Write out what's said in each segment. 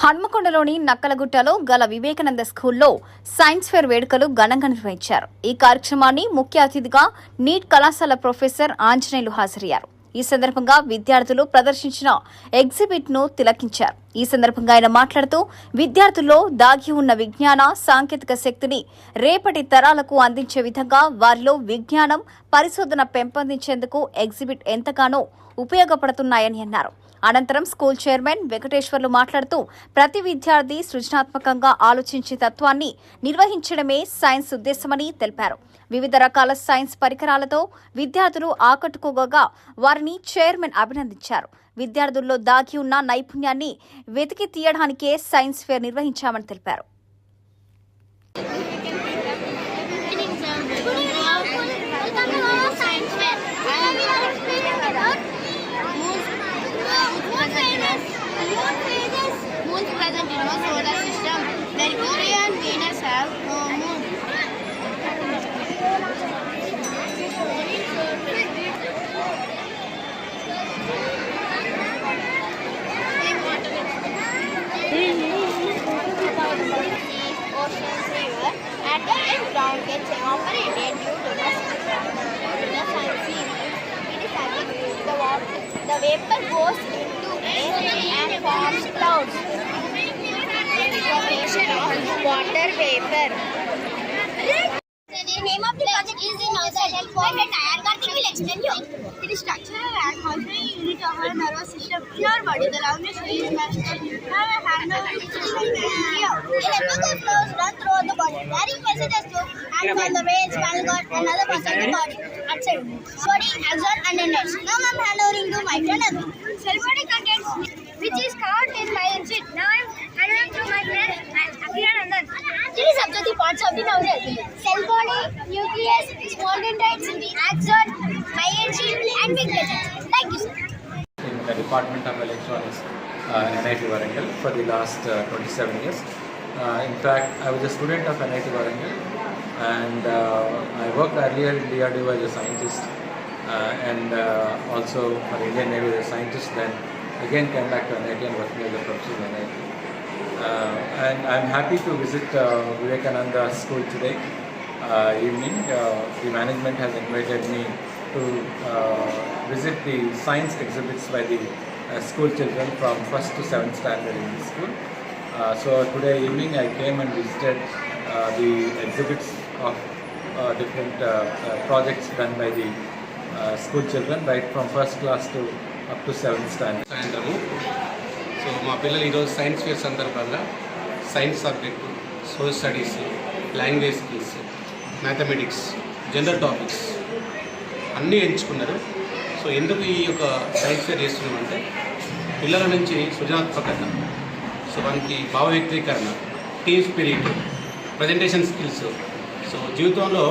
హన్మకొండలోని నక్కలగుట్టలో గల వివేకానంద స్కూల్లో science fair వేడుకలు ఘనంగా నిర్వహించారు. ఈ కార్యక్రమాన్ని ముఖ్య అతిథిగా నీట్ కళాశాల ప్రొఫెసర్ ఆంజనేయులు హాజరయ్యారు. ఈ సందర్భంగా విద్యార్థులు ప్రదర్శించిన ఎగ్జిబిట్ను తిలకించారు. ఈ సందర్భంగా ఆయన మాట్లాడుతూ విద్యార్థుల్లో దాగి ఉన్న విజ్ఞాన సాంకేతిక శక్తిని రేపటి తరాలకు అందించే విధంగా వారిలో విజ్ఞానం పరిశోధన పెంపొందించేందుకు ఎగ్జిబిట్ ఎంతగానో ఉపయోగపడుతున్నాయని అన్నారు. అనంతరం స్కూల్ చైర్మన్ వెంకటేశ్వర్లు మాట్లాడుతూ ప్రతి విద్యార్థి సృజనాత్మకంగా ఆలోచించే తత్వాన్ని నిర్వహించడమే సైన్స్ ఉద్దేశమని తెలిపారు. వివిధ రకాల సైన్స్ పరికరాలతో విద్యార్థులు ఆకట్టుకోగా వారిని చైర్మన్ అభినందించారు. విద్యార్థుల్లో దాగి ఉన్న నైపుణ్యాన్ని వెతికి తీయడానికే సైన్స్ ఫేర్ నిర్వహించామని తెలిపారు. Vapor goes into air and forms clouds. Formation of water vapor. The name of the project is in outside and for the tire Karthik will explain you. It is structural and functional unit of our nervous system. In our body, the loudness is. Have a hand is here. Electrical flows run through the body, carrying messages to and from the brain, spinal cord, and other parts of the body. Outside, body, axon, and endings. Now I'm hand overing to my Anu. Cell body which is covered in my engine. Now I'm hand overing to my friend Akiran Andan. Please observe the parts of the novel. Cell body, nucleus, small dendrites, axon, myelin, and big vessels. Thank you, in the Department of Electronics, uh, NIT Warangal for the last uh, 27 years. Uh, in fact, I was a student of NIT Warangal and uh, I worked earlier in DRDO as a scientist uh, and also for Indian Navy as a scientist then again came back to NIT and working as a professor in NIT. And I'm happy to visit Vivekananda School today evening. The management has invited me to uh, visit the science exhibits by the uh, school children from first to seventh standard in the school. Uh, so today evening I came and visited uh, the exhibits of uh, different uh, uh, projects done by the uh, school children right from first class to up to seventh standard. సాయంత్రము so మా పిల్లలు ఈరోజు science fair సందర్భంగా science subject social studies language skills mathematics general topics అన్నీ ఎంచుకున్నారు so ఎందుకు ఈ యొక్క సైన్స్ ఫేర్ చేస్తున్నామంటే పిల్లల నుంచి సృజనాత్మకత సో భావ వ్యక్తీకరణ team spirit presentation skills so జీవితంలో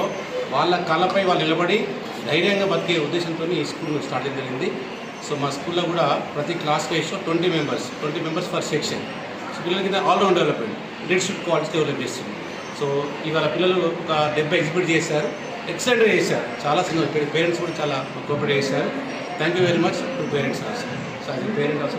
వాళ్ళ కళ్ళపై వాళ్ళు నిలబడి ధైర్యంగా బతికే ఉద్దేశంతో ఈ స్కూల్ స్టార్ట్ చేయడం జరిగింది. సో మా స్కూల్లో కూడా ప్రతి class ratio twenty members twenty members for section. So పిల్లల కింద all round development leadership quality develop చేస్తుంది. సో ఇవాళ పిల్లలు ఒక డెబ్బై ఎగ్జిబిట్ చేశారు. ఎక్సలెంట్గా చేశారు. చాలా సినిమా పేరెంట్స్ కూడా చాలా కోఆపరేట్ చేశారు. Thank you very much to parents also so అది పేరెంట్ ఆల్సో